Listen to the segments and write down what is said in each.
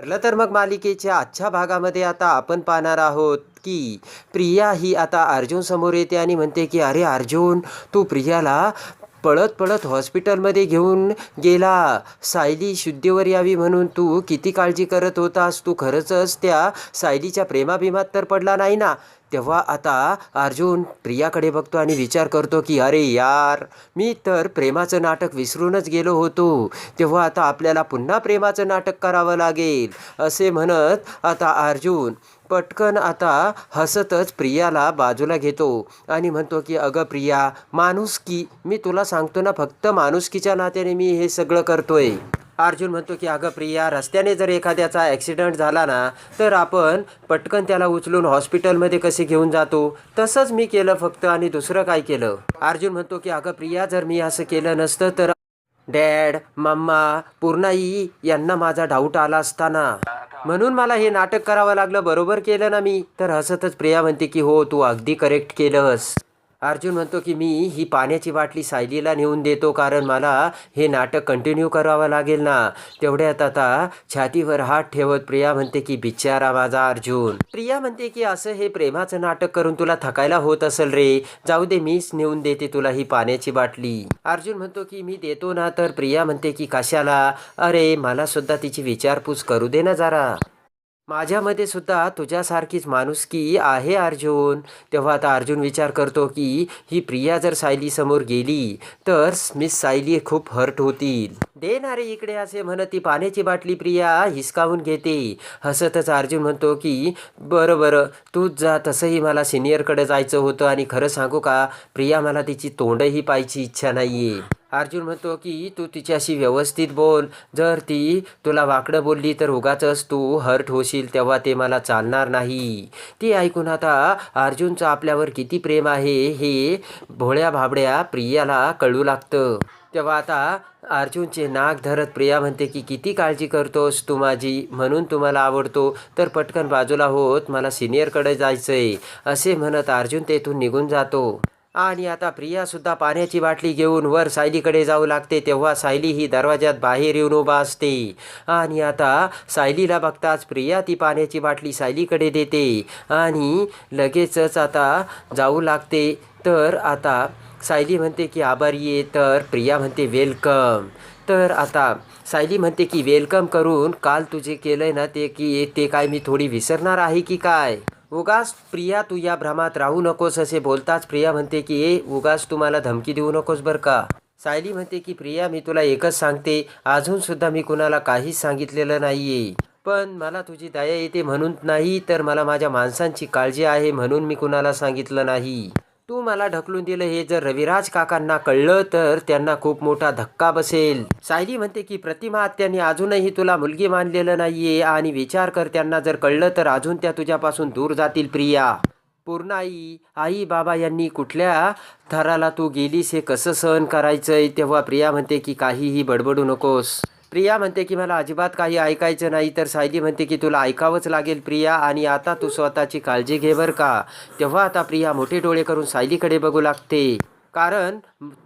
ठरलं तर मग मालिकेच्या आजच्या भागामध्ये आता आपण पाहणार आहोत की प्रिया ही आता अर्जुन समोर येते आणि म्हणते की अरे अर्जुन तू प्रियाला पळत पळत हॉस्पिटलमध्ये घेऊन गेला. सायली शुद्धीवर यावी म्हणून तू किती काळजी करत होतास? तू खरंचच त्या सायलीच्या प्रेमाभिमात तर पडला नाही ना? तेव्हा आता अर्जुन प्रियाकडे बघतो आणि विचार करतो की अरे यार मी तर प्रेमाचं नाटक विसरूनच गेलो होतो. तेव्हा आता आपल्याला पुन्हा प्रेमाचं नाटक करावं लागेल असे म्हणत आता अर्जुन पटकन आता हसतच प्रियाला बाजूला घेतो आणि म्हणतो की अगं प्रिया माणुसकी मी तुला सांगतो ना फक्त माणुसकीच्या नात्याने मी हे सगळं करतोय. अर्जुन म्हणतो की अगं प्रिया रस्त्याने जर एखाद्याचा ॲक्सिडेंट झाला ना तर आपण पटकन त्याला उचलून हॉस्पिटलमध्ये कसे घेऊन जातो? तसंच मी केलं फक्त आणि दुसरं काय केलं? अर्जुन म्हणतो की अगं प्रिया जर मी असं केलं नसतं तर डॅड मम्मा पूर्णाई यांना माझा डाऊट आला असताना. म्हणून मला हे नाटक करावं लागलं बरोबर केलं ना मी? तर हसतच प्रिया म्हणते की हो तू अगदी करेक्ट केलंस. अर्जुन म्हणतो की मी ही पाण्याची बाटली सायलीला नेऊन देतो कारण मला हे नाटक कंटिन्यू करावं लागेल ना. तेवढ्यात आता छातीवर हात ठेवत प्रिया म्हणते की बिचारा माझा अर्जुन. प्रिया म्हणते की असं हे प्रेमाचं नाटक करून तुला थकायला होत असेल रे. जाऊ दे मीच नेऊन देते तुला ही पाण्याची बाटली. अर्जुन म्हणतो की मी देतो ना. तर प्रिया म्हणते की कशाला? अरे मला सुद्धा तिची विचारपूस करू दे ना जरा. माझ्यामध्ये सुद्धा तुझ्यासारखीच माणुसकी आहे अर्जुन. तेव्हा आता अर्जुन विचार करतो की ही प्रिया जर सायली समोर गेली तर मिस सायली खूप हर्ट होतील. दे ना रे इकडे असे म्हणत ती पाण्याची बाटली प्रिया हिसकावून घेते. हसतच अर्जुन म्हणतो की बरं बरं तूच जा तसंही मला सिनियरकडे जायचं होतं आणि खरं सांगू का प्रिया मला तिची तोंडही पाहायची इच्छा नाहीये. अर्जुन म्हणतो की तू तिच्याशी व्यवस्थित बोल जर ती तुला वाकडं बोलली तर उगाचच तू हर्ट होशील तेव्हा ते मला चालणार नाही. ती ऐकून आता अर्जुनचं आपल्यावर किती प्रेम आहे हे भोळ्या भाबड्या प्रियाला कळू लागतं. तेव्हा आता अर्जुनचे नाक धरत प्रिया म्हणते की किती काळजी करतोस तू माझी? म्हणून तुम्हाला आवडतो. तर पटकन बाजूला होत मला सिनियरकडे जायचं आहे असे म्हणत अर्जुन तेथून निघून जातो. आणि आता प्रियासुद्धा पाण्याची बाटली घेऊन वर सायलीकडे जाऊ लागते. तेव्हा सायली ही दरवाज्यात बाहेर येऊन उभा असते. आणि आता सायलीला बघताच प्रिया ती पाण्याची बाटली सायलीकडे देते. आणि लगेचच आता जाऊ लागते. तर आता सायली म्हणते की आभारी आहे. तर प्रिया म्हणते वेलकम. तर आता सायली म्हणते की वेलकम करून काल तुझे केलंय ना ते की ते काय मी थोडी विसरणार आहे की काय? उगास प्रिया तू या भ्रमात राहू नकोस असे बोलताच प्रिया म्हणते की ए उगास तू मला धमकी देऊ नकोस बरं का? सायली म्हणते की प्रिया मी तुला एकच सांगते अजून सुद्धा मी कुणाला काहीच सांगितलेलं नाहीये. पण मला तुझी दया येते म्हणून नाही तर मला माझ्या माणसांची काळजी आहे म्हणून मी कुणाला सांगितलं नाही. तू मला ढकलून दिलं हे जर रविराज काकांना कळलं तर त्यांना खूप मोठा धक्का बसेल. सायली म्हणते की प्रतिमा आत्याने अजूनही तुला मुलगी मानलेलं नाहीये आणि विचार कर त्यांना जर कळलं तर अजून त्या तुझ्यापासून दूर जातील प्रिया. पूर्णाई आई बाबा यांनी कुठल्या थराला तू गेलीस हे कसं सहन करायचंय? तेव्हा प्रिया म्हणते की काहीही बडबडू नकोस. प्रिया म्हणते की मला अजिबात काही ऐकायचं नाही तर सायली म्हणते की तुला ऐकावंच लागेल प्रिया आणि आता तू स्वतःची काळजी घे बरं का. तेव्हा आता प्रिया मोठे डोळे करून सायलीकडे बघू लागते. कारण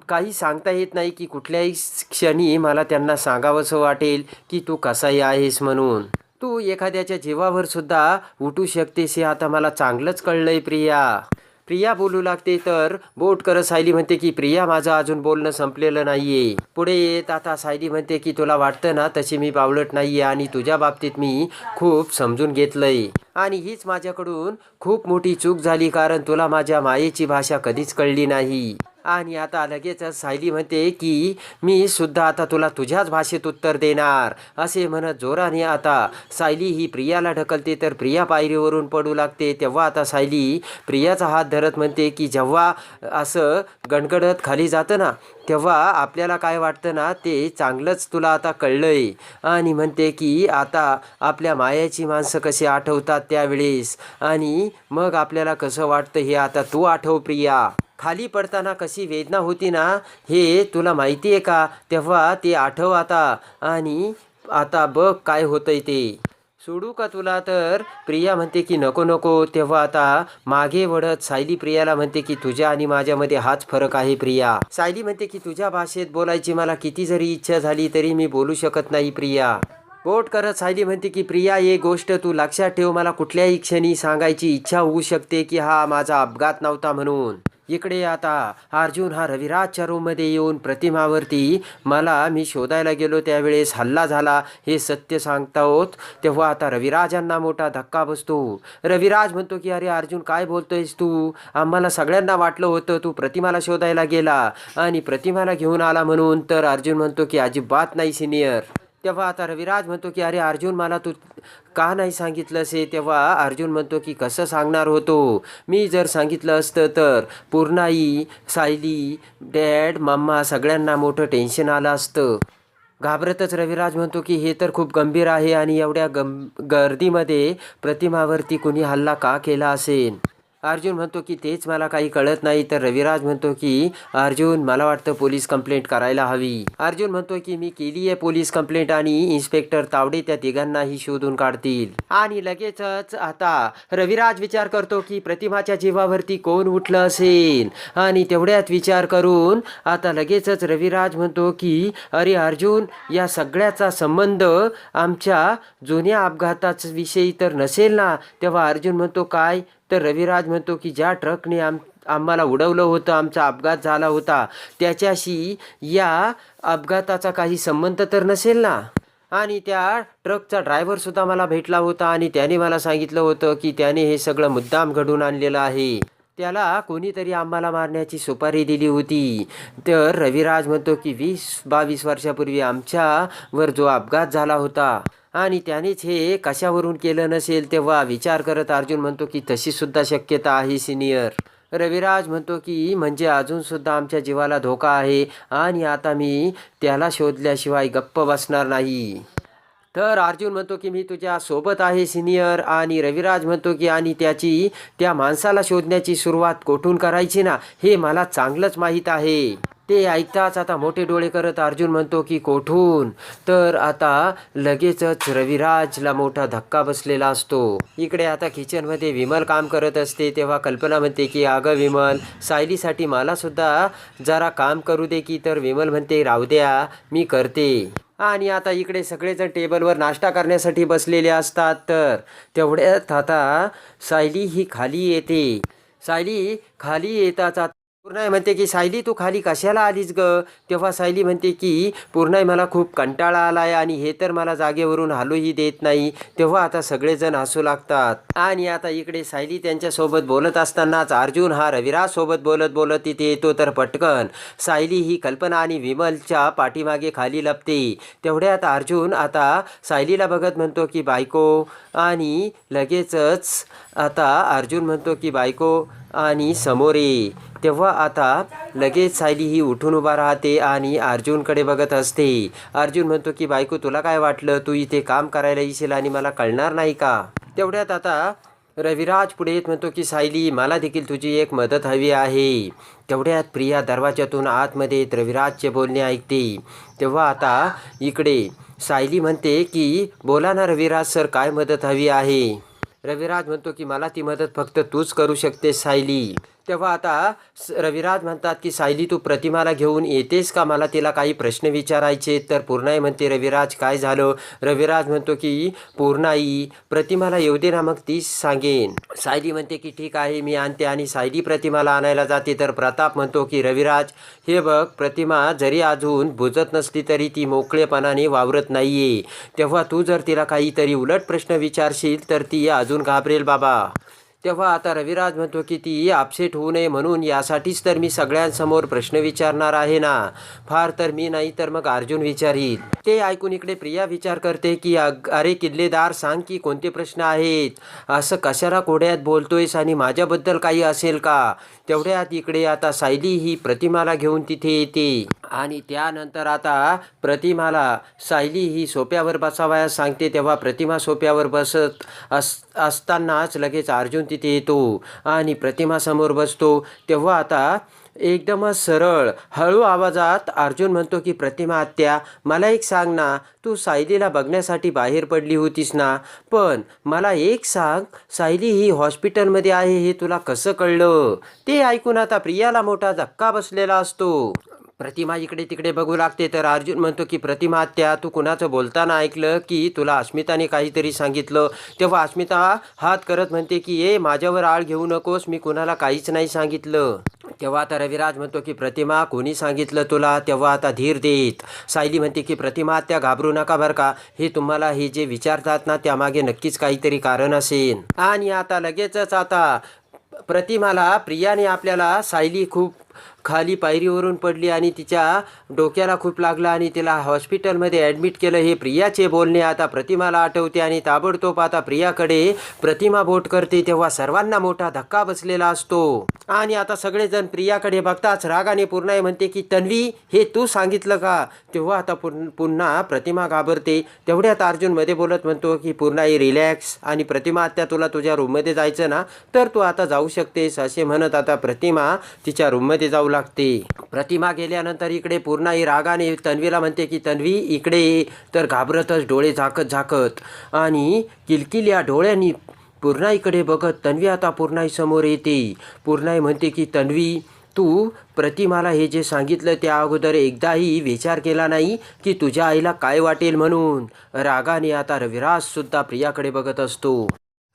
काही सांगता येत नाही की कुठल्याही क्षणी मला त्यांना सांगावंसं वाटेल की तू कसाही आहेस म्हणून. तू एखाद्याच्या जीवावर सुद्धा उठू शकतेस हे आता मला चांगलंच कळलंय प्रिया. प्रिया बोलू लागते तर. बोट करत सायली म्हणते की प्रिया माझं अजून बोलणं संपलेलं नाहीये. पुढे येत आता सायली म्हणते की तुला वाटतं ना तशी मी बावलट नाहीये आणि तुझ्या बाबतीत मी खूप समजून घेतलंय. आणि हीच माझ्याकडून खूप मोठी चूक झाली कारण तुला माझ्या मायेची भाषा कधीच कळली नाही. आणि आता लगेचच सायली म्हणते की मी सुद्धा आता तुला तुझ्याच भाषेत उत्तर देणार. असे म्हणत जोराने आता सायली ही प्रियाला ढकलते. तर प्रिया पायरीवरून पडू लागते. तेव्हा आता सायली प्रियाचा हात धरत म्हणते की जेव्हा असं गणगडत खाली जातं ना तेव्हा आपल्याला काय वाटतं ना ते चांगलंच तुला आता कळलंय. आणि म्हणते की आता आपल्या मायाची माणसं कशी आठवतात त्यावेळेस? आणि मग आपल्याला कसं वाटतं हे आता तू आठव प्रिया. खाली पडताना कशी वेदना होती ना हे तुला माहिती आहे का? तेव्हा ते आठव आता आणि आता बघ काय होतंय ते. सोडू का तुला तर? प्रिया म्हणते की नको नको. तेव्हा आता मागे वळत सायली प्रियाला म्हणते की तुझ्या आणि माझ्यामध्ये हाच फरक आहे प्रिया. सायली म्हणते की तुझ्या भाषेत बोलायची मला किती जरी इच्छा झाली तरी मी बोलू शकत नाही प्रिया. बोट करत सायली म्हणते की प्रिया एक गोष्ट तू लक्षात ठेव. मला कुठल्याही क्षणी सांगायची इच्छा होऊ शकते की हा माझा अपघात नव्हता म्हणून. इकडे आता अर्जुन हा रविराजच्या रूममध्ये येऊन प्रतिमावरती मला मी शोधायला गेलो त्यावेळेस हल्ला झाला हे सत्य सांगता होत. तेव्हा आता रविराजांना मोठा धक्का बसतो. रविराज म्हणतो की अरे अर्जुन काय बोलतोयस तू? आम्हाला सगळ्यांना वाटलं होतं तू प्रतिमाला शोधायला गेला आणि प्रतिमाला घेऊन आला म्हणून. तर अर्जुन म्हणतो की अजिबात नाही सिनियर. तेव्हा आता रविराज म्हणतो की अरे अर्जुन मला तू का नाही सांगितलंस हे? तेव्हा अर्जुन म्हणतो की कसं सांगणार होतो मी जर सांगितलं असतं तर पूर्णाई सायली डॅड मम्मा सगळ्यांना मोठं टेन्शन आलं असतं. घाबरतच रविराज म्हणतो की हे तर खूप गंभीर आहे आणि एवढ्या गं गर्दीमध्ये प्रतिमावरती कुणी हल्ला का केला असेल? अर्जुन म्हणतो की तेच मला काही कळत नाही तर रविराज म्हणतो की अर्जुन मला वाटतं पोलीस कंप्लेंट करायला हवी. अर्जुन म्हणतो की मी केली आहे पोलीस कंप्लेंट आणि इन्स्पेक्टर तावडे त्या तिघांनाही शोधून काढतील. आणि लगेचच आता रविराज विचार करतो की प्रतिमाच्या जीवावरती कोण उठलं असेल? आणि तेवढ्यात विचार करून आता लगेचच रविराज म्हणतो की अरे अर्जुन या सगळ्याचा संबंध आमच्या जुन्या अपघाताच विषयी तर नसेल ना? तेव्हा अर्जुन म्हणतो काय? तर रविराज म्हणतो की ज्या ट्रकने आम आम्हाला उडवलं होतं आमचा अपघात झाला होता त्याच्याशी या अपघाताचा काही संबंध तर नसेल ना? आणि त्या ट्रकचा ड्रायव्हरसुद्धा मला भेटला होता आणि त्याने मला सांगितलं होतं की त्याने हे सगळं मुद्दाम घडून आणलेलं आहे. त्याला कोणीतरी आम्हाला मारण्याची सुपारी दिली होती. तर रविराज म्हणतो की वीस बावीस वर्षापूर्वी आमच्यावर जो अपघात झाला होता आणि त्यानेच हे कशावरून केलं नसेल तेव्हा विचार करत अर्जुन म्हणतो की तशीसुद्धा शक्यता आहे सिनियर. रविराज म्हणतो की म्हणजे अजूनसुद्धा आमच्या जीवाला धोका आहे आणि आता मी त्याला शोधल्याशिवाय गप्प बसणार नाही. तर अर्जुन म्हणतो की मी तुझ्या सोबत आहे सिनियर. आणि रविराज म्हणतो की आणि त्याची त्या माणसाला शोधण्याची सुरुवात कोठून करायची ना हे मला चांगलंच माहीत आहे. ते ऐकताच आता मोठे डोळे करत अर्जुन म्हणतो की कोठून? तर आता लगेचच रविराजला मोठा धक्का बसलेला असतो. इकडे आता किचनमध्ये विमल काम करत असते. तेव्हा कल्पना म्हणते की अगं विमल सायलीसाठी मलासुद्धा जरा काम करू दे की. तर विमल म्हणते राहू द्या मी करते. आणि आता इकडे सगळेजण टेबलवर नाश्ता करण्यासाठी बसलेले असतात. तर तेवढ्यात आता सायली ही खाली येते. सायली खाली येताच आता पूर्णाई म्हणते की सायली तू खाली कशाला आलीस ग? तेव्हा सायली म्हणते की पूर्णाई मला खूप कंटाळा आलाय आणि हे तर मला जागेवरून हालूही देत नाही. तेव्हा आता सगळेजण हसू लागतात. आणि आता इकडे सायली त्यांच्यासोबत बोलत असतानाच अर्जुन हा रविराजसोबत बोलत बोलत तिथे येतो तर पटकन. सायली ही कल्पना आणि विमलच्या पाठीमागे खाली लपते. तेवढ्यात अर्जुन आता सायलीला बघत म्हणतो की बायको. आणि लगेचच आता अर्जुन म्हणतो की बायको. आणि समोरे तेव्हा आता लगेच सायली ही उठून उभा राहते आणि अर्जुनकडे बघत असते. अर्जुन म्हणतो की बायको तुला काय वाटलं? तू इथे काम करायला येशील आणि मला कळणार नाही का? तेवढ्यात आता रविराज पुढे येत म्हणतो की सायली मला देखील तुझी एक मदत हवी आहे. तेवढ्यात प्रिया दरवाजातून आतमध्ये येत रविराजचे बोलणे ऐकते. तेव्हा आता इकडे सायली म्हणते की बोला ना रविराज सर काय मदत हवी आहे? रविराज म्हणतो की मला ती मदत फक्त तूच करू शकतेस सायली. तेव्हा आता स- रविराज म्हणतात की सायली तू प्रतिमाला घेऊन येतेस का? मला तिला काही प्रश्न विचारायचे तर पूर्णाई म्हणते रविराज काय झालं? रविराज म्हणतो की पूर्णाई प्रतिमाला येऊ दे ना मग तीच सांगेन. सायली म्हणते की ठीक आहे मी आणते. आणि सायली प्रतिमाला आणायला जाते. तर प्रताप म्हणतो की रविराज हे बघ प्रतिमा जरी अजून बुजत नसली तरी ती मोकळेपणाने वावरत नाहीये. तेव्हा तू जर तिला काहीतरी उलट प्रश्न विचारशील तर ती अजून घाबरेल बाबा. तेव्हा आता रविराज म्हणतो की ती अपसेट होऊ नये म्हणून यासाठीच तर मी सगळ्यांसमोर प्रश्न विचारणार आहे ना. फार तर मी नाही तर मग अर्जुन विचारील. ते ऐकून इकडे प्रिया विचार करते की अरे किल्लेदार सांग की कोणते प्रश्न आहेत? असं कशाला कोड्यात बोलतोयस आणि माझ्याबद्दल काही असेल का? तेवढ्यात इकडे आता सायली ही प्रतिमाला घेऊन तिथे येते. आणि त्यानंतर आता प्रतिमाला सायली ही सोप्यावर बसावयास सांगते. तेव्हा प्रतिमा सोप्यावर बसत अस असतानाच लगेच अर्जुन तिथे येतो आणि प्रतिमासमोर बसतो. तेव्हा आता एकदमच सरळ हळू आवाजात अर्जुन म्हणतो की प्रतिमा आत्या मला एक सांग ना तू सायलीला बघण्यासाठी बाहेर पडली होतीस ना? पण मला एक सांग सायली ही हॉस्पिटलमध्ये आहे हे तुला कसं कळलं? ते ऐकून आता प्रियाला मोठा धक्का बसलेला असतो. प्रतिमा इकडे तिकडे बघू लागते. तर अर्जुन म्हणतो की प्रतिमा हत्या तू कुणाचं बोलताना ऐकलं की तुला अस्मिताने काहीतरी सांगितलं? तेव्हा अस्मिता हात करत म्हणते की ए माझ्यावर आळ घेऊ नकोस मी कुणाला काहीच नाही सांगितलं. तेव्हा आता रविराज म्हणतो की प्रतिमा कोणी सांगितलं तुला? तेव्हा आता धीर देत सायली म्हणते की प्रतिमा त्या घाबरू नका बरं का. हे तुम्हाला हे जे विचारतात ना त्यामागे नक्कीच काहीतरी कारण असेल. आणि आता लगेचच आता प्रतिमाला प्रियाने आपल्याला सायली खूप खाली पायरीवरून पडली आणि तिच्या डोक्याला खूप लागला आणि तिला हॉस्पिटलमध्ये ॲडमिट केलं. हे प्रियाचे बोलणे आता प्रतिमाला आठवते आणि ताबडतोब आता प्रियाकडे प्रतिमा बोट करते. तेव्हा सर्वांना मोठा धक्का बसलेला असतो. आणि आता सगळेजण प्रियाकडे बघताच रागाने पूर्णाई म्हणते की तन्वी हे तू सांगितलं का? तेव्हा आता पुन पुन्हा प्रतिमा घाबरते. तेवढ्यात अर्जुनमध्ये बोलत म्हणतो की पूर्णाई रिलॅक्स आणि प्रतिमा आत्या तुला तुझ्या रूममध्ये जायचं ना? तर तू आता जाऊ शकतेस असे म्हणत आता प्रतिमा तिच्या रूममध्ये जाऊ लागते. प्रतिमा गेल्यानंतर इकडे पूर्णाई रागाने तन्वीला म्हणते की तन्वी इकडे ये. तर घाबरतच डोळे झाकत झाकत आणि किलकिल या डोळ्यांनी पूर्णाईकडे बघत तन्वी आता पूर्णाई समोर येते. पूर्णाई म्हणते की तन्वी तू प्रतिमाला हे जे सांगितलं त्या अगोदर एकदाही विचार केला नाही की तुझ्या आईला काय वाटेल म्हणून. रागाने आता रविराजसुद्धा प्रियाकडे बघत असतो.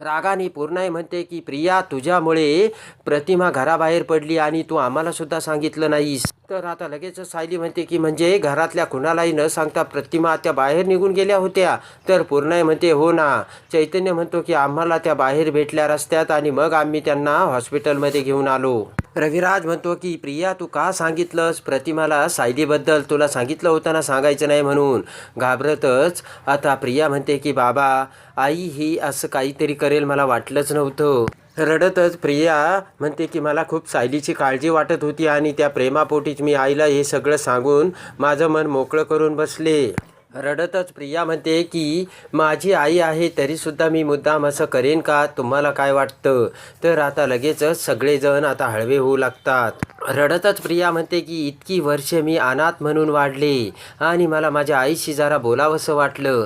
रागाने पूर्णाई म्हणते की प्रिया तुझ्यामुळे प्रतिमा घराबाहेर पडली आणि तू आम्हाला सुद्धा सांगितलं नाहीस. तर आता लगेचच सायली म्हणते की म्हणजे घरातल्या कुणालाही न सांगता प्रतिमा त्या बाहेर निघून गेल्या होत्या. तर पूर्णय म्हणते हो ना. चैतन्य म्हणतो की आम्हाला त्या बाहेर भेटल्या रस्त्यात आणि मग आम्ही त्यांना हॉस्पिटलमध्ये घेऊन आलो. रविराज म्हणतो की प्रिया तू का सांगितलंस प्रतिमाला सायलीबद्दल? तुला सांगितलं होतं ना सांगायचं नाही म्हणून. घाबरतच. आता प्रिया म्हणते की बाबा आई ही असं काहीतरी करेल मला वाटलंच नव्हतं. रडतच प्रिया म्हणते की मला खूप सायलीची काळजी वाटत होती आणि त्या प्रेमापोटीच मी आईला हे सगळं सांगून माझं मन मोकळं करून बसले. रडतच प्रिया म्हणते की माझी आई आहे तरीसुद्धा मी मुद्दाम असं करेन का? तुम्हाला काय वाटतं? तर आता लगेचच सगळेजण आता हळवे होऊ लागतात. रडतच प्रिया म्हणते की इतकी वर्ष मी अनाथ म्हणून वाढले आणि मला माझ्या आईशी जरा बोलावंसं वाटलं.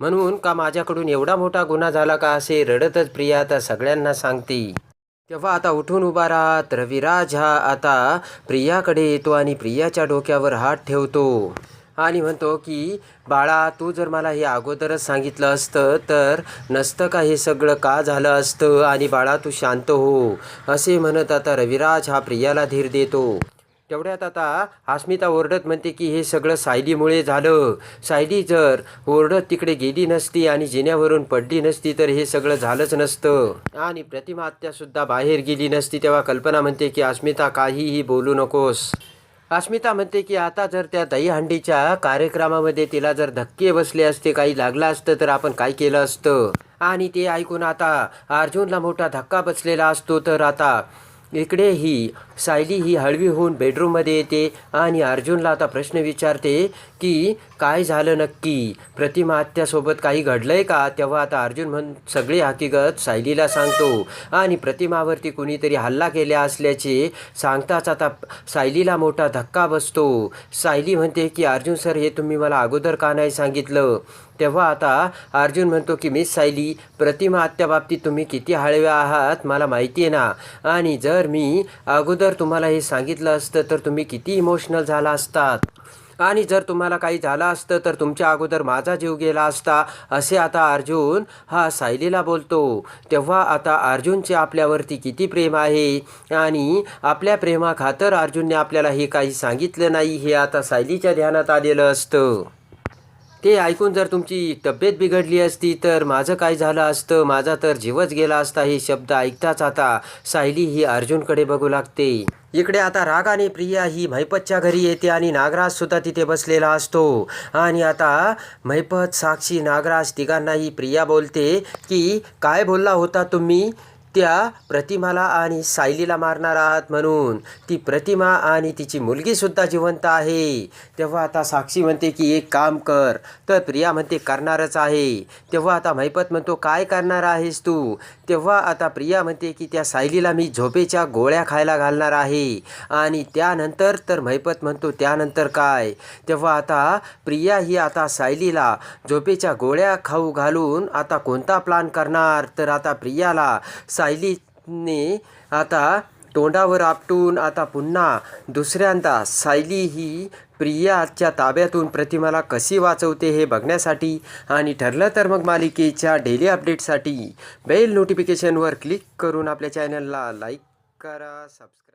म्हणून का माझ्याकडून एवढा मोठा गुन्हा झाला का असे रडतच प्रिया आता सगळ्यांना सांगते. तेव्हा आता उठून उभा राहत रविराज हा आता प्रियाकडे येतो आणि प्रियाच्या डोक्यावर हात ठेवतो. आणि म्हणतो की बाळा तू जर मला हे अगोदरच सांगितलं असतं तर नसतं का हे सगळं? का झालं असतं? आणि बाळा तू शांत हो असे म्हणत आता रविराज हा प्रियाला धीर देतो. तेवढ्यात आता अस्मिता ओरडत म्हणते की हे सगळं सायलीमुळे झालं. सायली जर ओरडत तिकडे गेली नसती आणि जिन्यावरून पडली नसती तर हे सगळं झालंच नसतं. आणि प्रतिमा आत्या सुद्धा बाहेर गेली नसती तेव्हा कल्पना म्हणते की अस्मिता काहीही बोलू नकोस. अस्मिता म्हणते की आता जर त्या दहीहंडीच्या कार्यक्रमामध्ये तिला जर धक्के बसले असते काही लागलं असतं तर आपण काय केलं असतं? आणि ते ऐकून आता अर्जुनला मोठा धक्का बसलेला असतो तर आता इकडे ही सायली ही हळवी होऊन बेडरूममध्ये येते आणि अर्जुनला आता प्रश्न विचारते की काय झालं नक्की? प्रतिमा आत्यासोबत काही घडलंय का? तेव्हा आता अर्जुन म्हण सगळी हकीकत सायलीला सांगतो. आणि प्रतिमावरती कुणीतरी हल्ला केला असल्याचे सांगताच आता सायलीला मोठा धक्का बसतो. सायली म्हणते की अर्जुन सर हे तुम्ही मला अगोदर का नाही सांगितलं? तेव्हा आता अर्जुन म्हणतो की मी सायली प्रतिमा आत्या बाबतीत तुम्ही किती हळव्या आहात मला माहिती आहे ना. आणि जर मी अगोदर तुम्हाला हे सांगितलं असतं तर तुम्ही किती इमोशनल झाला असतात. आणि जर तुम्हाला काही झालं असतं तर तुमच्या अगोदर माझा जीव गेला असता असे आता अर्जुन हा सायलीला बोलतो. तेव्हा आता अर्जुनचे आपल्यावरती किती प्रेम आहे. आणि आपल्या प्रेमाखातर अर्जुनने आपल्याला हे काही सांगितलं नाही हे आता सायलीच्या ध्यानात आलेलं असतं. ते ऐकून जर तुमची तब्येत बिघडली असती तर माझं काय झालं असतं? माझा तर जीवच गेला असता हे शब्द ऐकताच आता सायली ही अर्जुनकडे बघू लागते. इकडे आता राग आणि प्रिया ही मैपतच्या घरी येते आणि नागराज सुद्धा तिथे बसलेला असतो. आणि आता मैपत साक्षी नागराज तिघांनाही प्रिया बोलते की काय बोलला होता तुम्ही? त्या प्रतिमाला आणि सायलीला मारणार आहात म्हणून. ती प्रतिमा आणि तिची मुलगीसुद्धा जिवंत आहे. तेव्हा आता साक्षी म्हणते की एक काम कर. तर प्रिया म्हणते करणारच आहे. तेव्हा आता मैपत म्हणतो काय करणार आहेस तू? तेव्हा आता प्रिया म्हणते की त्या सायलीला मी झोपेच्या गोळ्या खायला घालणार आहे. आणि त्यानंतर तर मैपत म्हणतो त्यानंतर काय? तेव्हा आता प्रिया ही आता सायलीला झोपेच्या गोळ्या खाऊ घालून आता कोणता प्लान करणार? तर आता प्रियाला सायलीने आता तोंडावर आपटून आता पुन्हा दुसऱ्यांदा सायली ही प्रियाच्या ताब्यातून प्रतिमाला कशी वाचवते हे बघण्यासाठी आणि ठरलं तर मग मालिकेच्या डेली अपडेटसाठी बेल नोटिफिकेशनवर क्लिक करून आपल्या चॅनलला लाईक करा सबस्क्राईब